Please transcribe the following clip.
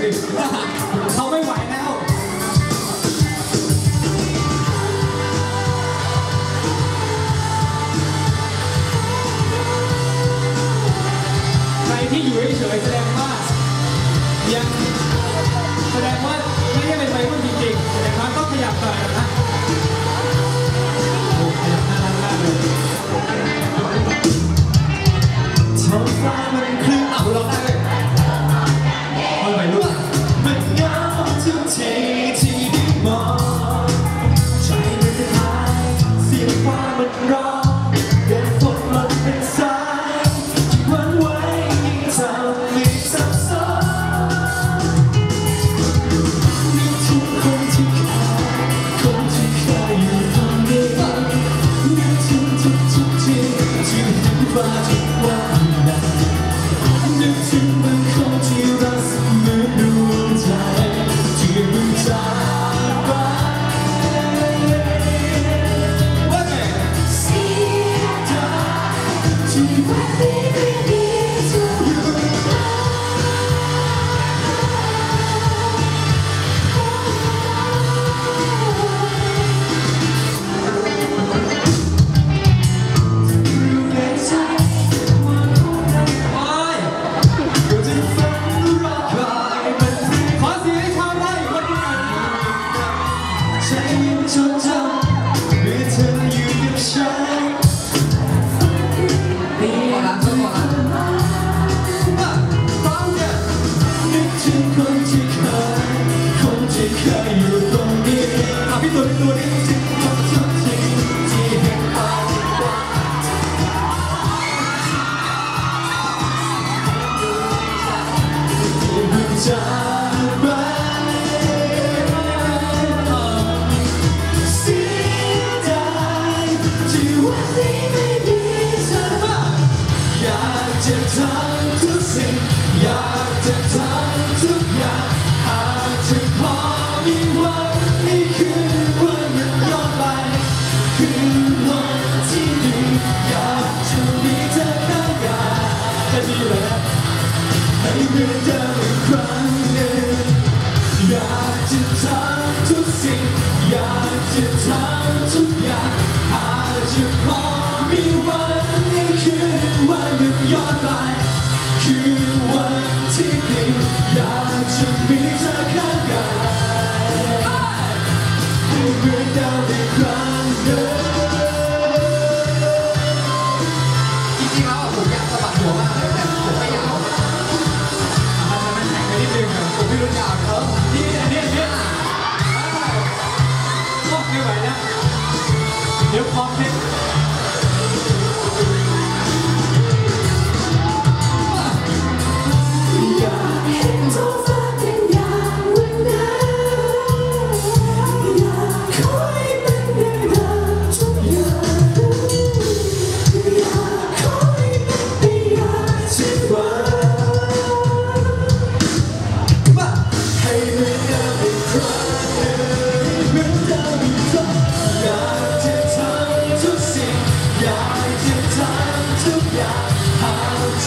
สิเขาไม่ไหวแล้วใครที่อยู่เฉยแสดงว่ายังแสดงว่าไม่ได้เป็นไปรุ่นจริง Torino se Break down the ground,